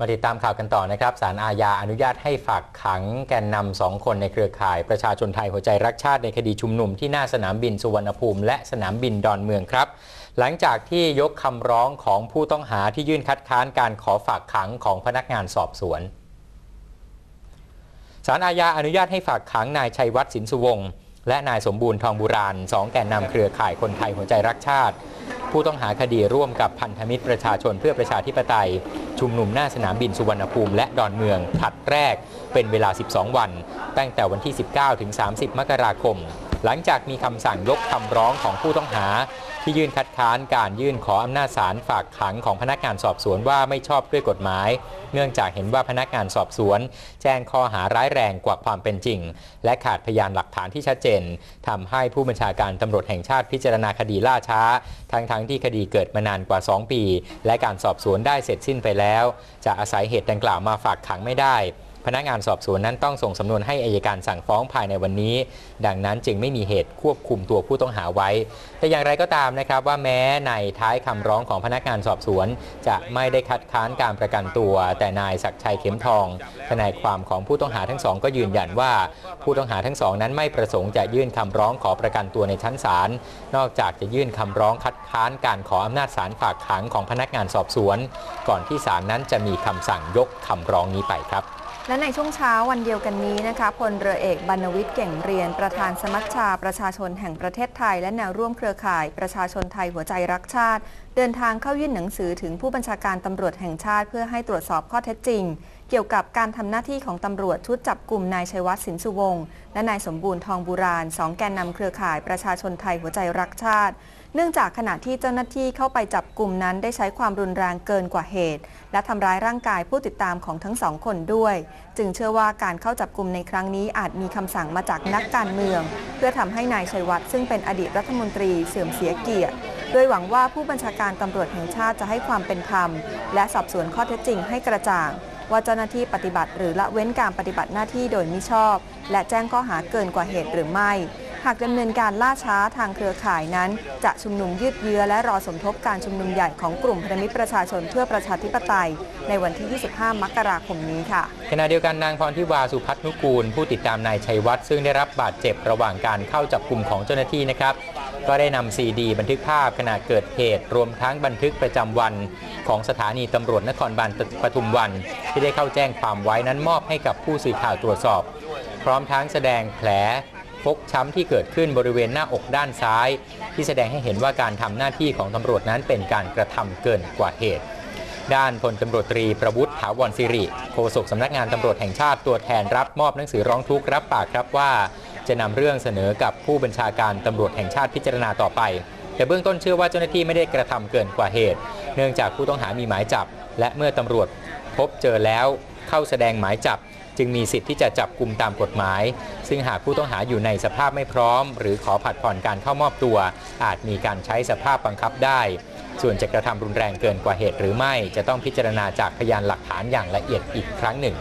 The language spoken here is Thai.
มาติดตามข่าวกันต่อนะครับสารอาญาอนุญาตให้ฝากขังแกนนำสองคนในเครือข่ายประชาชนไทยหัวใจรักชาติในคดีชุมนุมที่หน้าสนามบินสุวรรณภูมิ และสนามบินดอนเมืองครับ หลังจากที่ยกคำร้องของผู้ต้องหาที่ยื่นคัดค้านการขอฝากขังของพนักงานสอบสวนสารอาญาอนุญาตให้ฝากขังนายชัยวัฒน์สินสุวงศ์และนายสมบูรณ์ทองบุราณสองแกนนำเครือข่ายคนไทยหัวใจรักชาติ ผู้ต้องหาคดีร่วมกับพันธมิตรประชาชนเพื่อประชาธิปไตย ชุมนุมหน้าสนามบินสุวรรณภูมิและดอนเมืองผลัดแรกเป็นเวลา 12 วัน ตั้งแต่วันที่ 19 ถึง 30 มกราคม หลังจากมีคำสั่งยกคำร้องของผู้ต้องหา ที่ยื่นคัดค้านการยื่นขออำนาจศาลฝากขังของพนักงานสอบสวนว่าไม่ชอบด้วยกฎหมาย เนื่องจากเห็นว่าพนักงานสอบสวน แจ้งข้อหาร้ายแรงกว่าความเป็นจริง และขาดพยานหลักฐานที่ชัดเจนทำให้ผู้บัญชาการตำรวจแห่งชาติพิจารณาคดีล่าช้า ทั้งๆทที่คดีเกิดมานานกว่า 2 ปี และการสอบสวนได้เสร็จสิ้นไปแล้ว จะอาศัยเหตุดังกล่าวมาฝากขังไม่ได้ พนักงานสอบสวนนั้นต้องส่งสำนวนให้อายการสั่งฟ้องภายในวันนี้ ดังนั้นจึงไม่มีเหตุควบคุมตัวผู้ต้องหาไว้ แต่อย่างไรก็ตามนะครับว่าแม้ในท้ายคำร้องของพนักงานสอบสวน จะไม่ได้คัดค้านการประกันตัว แต่นายศักชัยเข็มทองทนายความของผู้ต้องหาทั้งสองก็ยืนยันว่า ผู้ต้องหาทั้งสองนั้นไม่ประสงค์จะยื่นคำร้องขอประกันตัวในชั้นศาลนอกจากจะยื่นคำร้องคัดค้านการขออำนาจศาลฝากขังของพนักงานสอบสวน ก่อนที่ศาลนั้นจะมีคำสั่งยกคำร้องนี้ไปครับ และในช่วงเช้าวันเดียวกันนี้นะคะพลเรือเอกบรรณวิทย์เก่งเรียนประธานสมัชชาประชาชนแห่งประเทศไทย และแนวร่วมเครือข่ายประชาชนไทยหัวใจรักชาติ เดินทางเข้ายื่นหนังสือถึงผู้บัญชาการตำรวจแห่งชาติ เพื่อให้ตรวจสอบข้อเท็จจริง เกี่ยวกับการทำหน้าที่ของตำรวจชุดจับกลุ่มนายชัยวัฒน์สินสุวงศ์และนายสมบูรณ์ทองบุราณสองแกนนำเครือข่ายประชาชนไทยหัวใจรักชาติ เนื่องจากขณะที่เจ้าหน้าที่เข้าไปจับกลุ่มนั้นได้ใช้ความรุนแรงเกินกว่าเหตุ และทำร้ายร่างกายผู้ติดตามของทั้งสองคนด้วย จึงเชื่อว่าการเข้าจับกลุ่มในครั้งนี้อาจมีคำสั่งมาจากนักการเมือง เพื่อทำให้นายชัยวัฒน์ซึ่งเป็นอดีตรัฐมนตรีเสื่อมเสียเกียรติโดยหวังว่าผู้บัญชาการตำรวจแห่งชาติจะให้ความเป็นธรรม และสอบสวนข้อเท็จจริงให้กระจ่าง ว่าเจ้าหน้าที่ปฏิบัติ หรือละเว้นการปฏิบัติหน้าที่โดยมิชอบ และแจ้งข้อหาเกินกว่าเหตุหรือไม่ หากดำเนินการล่าช้าทางเครือข่ายนั้น จะชุมนุมยืดเยื้อและรอสมทบการชุมนุมใหญ่ของกลุ่มพันธมิตรประชาชนเพื่อประชาธิปไตย ในวันที่ 25 มกราคมนี้ค่ะขณะเดียวกันนางพรทิวาสุพัฒนุกูล ผู้ติดตามนายชัยวัฒน์ซึ่งได้รับบาดเจ็บระหว่างการเข้าจับกลุ่มของเจ้าหน้าที่นะครับก็ได้นำซีดี บันทึกภาพขณะเกิดเหตุรวมทั้งบันทึกประจำวัน ของสถานีตำรวจนครบาลปทุมวัน ที่ได้เข้าแจ้งความไว้นั้นมอบให้กับผู้สื่อข่าวตรวจสอบ พร้อมทั้งแสดงแผล ฟกช้ำที่เกิดขึ้นบริเวณหน้าอกด้านซ้าย ที่แสดงให้เห็นว่าการทำหน้าที่ของตำรวจนั้นเป็นการกระทำเกินกว่าเหตุ ด้านพลตำรวจตรีประวุฒิถาวรสิริโฆษกสำนักงานตำรวจแห่งชาติตัวแทนรับมอบหนังสือร้องทุกข์รับปากครับว่า จะนำเรื่องเสนอกับผู้บัญชาการตำรวจแห่งชาติพิจารณาต่อไปแต่เบื้องต้นเชื่อว่าเจ้าหน้าที่ไม่ได้กระทำเกินกว่าเหตุ เนื่องจากผู้ต้องหามีหมายจับ และเมื่อตำรวจพบเจอแล้วเข้าแสดงหมายจับ จึงมีสิทธิ์ที่จะจับกลุ่มตามกฎหมาย ซึ่งหากผู้ต้องหาอยู่ในสภาพไม่พร้อม หรือขอผัดผ่อนการเข้ามอบตัว อาจมีการใช้สภาพบังคับได้ ส่วนจะกระทำรุนแรงเกินกว่าเหตุหรือไม่ จะต้องพิจารณาจากพยานหลักฐานอย่างละเอียดอีกครั้งหนึ่ง